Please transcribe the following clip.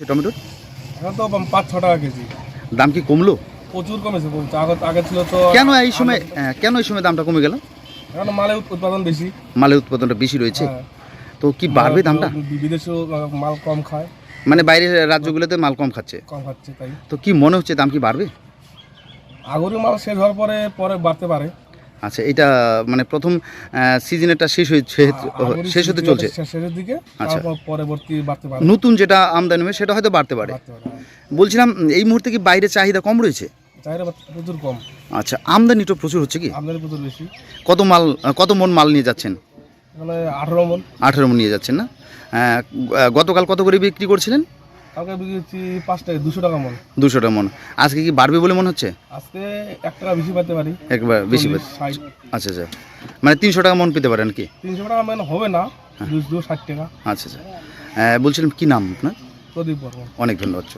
টমেটোর এখন তো পাঁচ ছ টাকা কেজি। দাম কি কমলো? প্রচুর কমেছে কমছে আগে আগে ছিল তো কেন এই সময় আহ, কেন এই সময় দামটা কমে গেল? এখন মালের উৎপাদন বেশি। মালের উৎপাদনটা বেশি রয়েছে? হ্যাঁ। তো কি বাড়বে দামটা? বি- বিদেশেও মাল কম খায়। মানে বাইরের রাজ্যগুলোতে মাল কম খাচ্ছে। কম খাচ্ছে তাই। তো কি মনে হচ্ছে দাম কি বাড়বে? আগরি মাল শেষ হওয়ার পরে পরে বাড়তে পারে। আচ্ছা এটা মানে প্রথম সিজনেরটা শেষ হয়েছে শেষ হতে চলছে। শেষের দিকে আচ্ছা। পরবর্তী বাড়তে পারে। নতুন যেটা আমদানি হবে সেটা হয়তো বাড়তে পারে। হ্যাঁ। বলছিলাম এই মুহূর্তে কি বাইরে চাহিদা কম রয়েছে? চাহিদা প্রচুর কম। আচ্ছা আমদানিটা প্রচুর হচ্ছে কি? আমদানি প্রচুর বেশি। কত মাল কত মন মাল নিয়ে যাচ্ছেন? আঠারো মন। আঠেরো মন নিয়ে যাচ্ছেন না? গতকাল কত করে বিক্রি করছিলেন? কালকে বিক্রি করছি পাঁচ টাকা দুশো টাকা মন। দুশো টাকা মন। আজকে কি বাড়বে বলে মনে হচ্ছে? আজকে এক টাকা বেশি পেতে পারি। একবার বেশি পেতে ষাট। আচ্ছা আচ্ছা। মানে তিনশো টাকা মন পেতে পারেন কি? তিনশো টাকা মানে হবে না দুশো ষাট টাকা। আচ্ছা আচ্ছা। বলছিলাম কি নাম আপনার? প্রদীপ বর্মন। অনেক ধন্যবাদ।